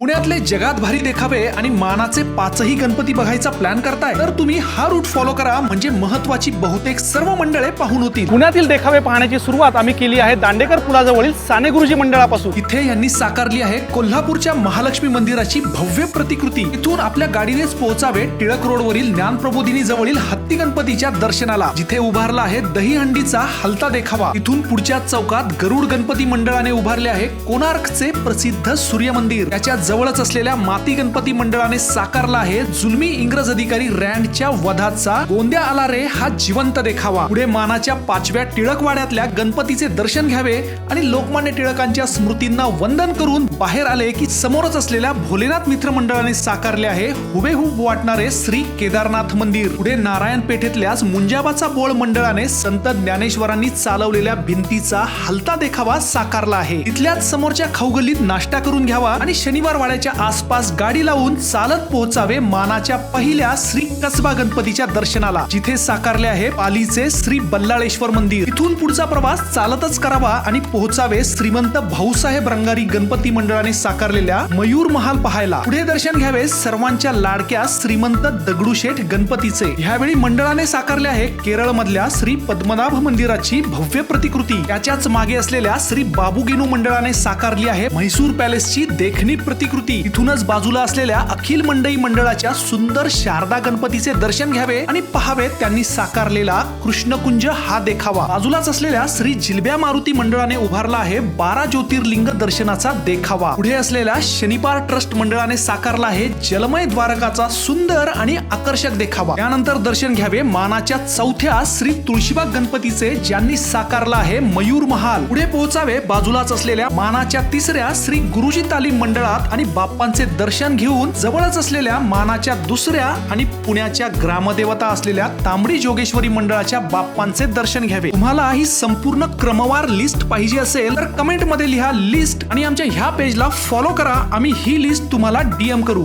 पुण्यातले जगात भारी देखावे आणि मानाचे पाचही गणपती बघायचा प्लॅन करताय तर तुम्ही हा रूट फॉलो करा म्हणजे महत्वाची बहुतेक सर्व मंडळे पाहून होतील. पुण्यातील देखावे पाहण्याची सुरुवात आम्ही केली आहे दांडेकर पुलाजवळील साने गुरुजी मंडळापासून. इथे यांनी साकारली आहे कोल्हापूरच्या महालक्ष्मी मंदिराची भव्य प्रतिकृती. इथून आपल्या गाडीनेच पोहोचावे टिळक रोडवरील ज्ञानप्रबोधिनी जवळील हत्ती गणपतीच्या दर्शनाला जिथे उभारला आहे दहीहंडीचा हलता देखावा. इथून पुढच्या चौकात गरुड गणपती मंडळाने उभारले आहे कोणार्कचे प्रसिद्ध सूर्य मंदिर त्याच्या जवळच असलेल्या माती गणपती मंडळाने साकारला आहे जुलमी इंग्रज अधिकारी रँडच्या वधाचा. गोंद्या आला रे हा जिवंत देखावा. पुढे मानाच्या पाचव्या टिळकवाड्यातल्या गणपतीचे दर्शन घ्यावे आणि लोकमान्य टिळकांच्या स्मृतींना वंदन करून बाहेर आले की समोरच असलेल्या भोलेनाथ मित्र मंडळाने साकारले आहे हुबेहूब वाटणारे श्री केदारनाथ मंदिर. पुढे नारायण पेठेतल्याच मुंजाबाचा बोळ मंडळाने संत ज्ञानेश्वरांनी चालवलेल्या भिंतीचा हलता देखावा साकारला आहे. तिथल्याच समोरच्या खाऊगल्लीत नाश्ता करून घ्यावा आणि शनिवार वाड्याच्या आसपास गाडी लावून चालत पोहोचावे मानाच्या पहिल्या श्री कसबा गणपतीच्या दर्शनाला जिथे साकारले आहे पालीचे श्री बल्लाळेश्वर मंदिर. इथून पुढचा प्रवास चालतच करावा आणि पोहोचावे श्रीमंत भाऊसाहेब रंगारी गणपती मंडळाने साकारलेल्या मयूर महाल पाहायला. पुढे दर्शन घ्यावे सर्वांच्या लाडक्या श्रीमंत दगडूशेठ गणपतीचे. ह्यावेळी मंडळाने साकारले आहे केरळ मधल्या श्री पद्मनाभ मंदिराची भव्य प्रतिकृती. त्याच्याच मागे असलेल्या श्री बाबुगेनू मंडळाने साकारली आहे म्हैसूर पॅलेसची देखणी प्रतिकृती. इथूनच बाजूला असलेल्या अखिल मंडई मंडळाच्या सुंदर शारदा गणपतीचे दर्शन घ्यावे आणि पहावे त्यांनी साकारलेला कृष्णकुंज हा देखावा. बाजूलाच असलेल्या श्री जिलब्या मारुती मंडळाने उभारला आहे बारा ज्योतिर्लिंग दर्शनाचा देखावा. पुढे असलेल्या शनिपार ट्रस्ट मंडळाने साकारला आहे जलमय द्वारकाचा सुंदर आणि आकर्षक देखावा. त्यानंतर दर्शन घ्यावे मानाच्या चौथ्या श्री तुळशीबाग गणपतीचे ज्यांनी साकारला आहे मयूर महाल. पुढे पोहोचावे बाजूलाच असलेल्या मानाच्या तिसऱ्या श्री गुरुजी तालीम मंडळात आणि बाप्पांचे दर्शन घेऊन जवळच असलेल्या मानाच्या दुसऱ्या आणि पुण्याच्या ग्रामदेवता असलेल्या तांबडी जोगेश्वरी मंडळाच्या बाप्पांचे दर्शन घ्यावे. तुम्हाला ही संपूर्ण क्रमवार लिस्ट पाहिजे असेल तर कमेंटमध्ये लिहा लिस्ट आणि आमच्या ह्या पेजला फॉलो करा. आम्ही ही लिस्ट तुम्हाला डीएम करू.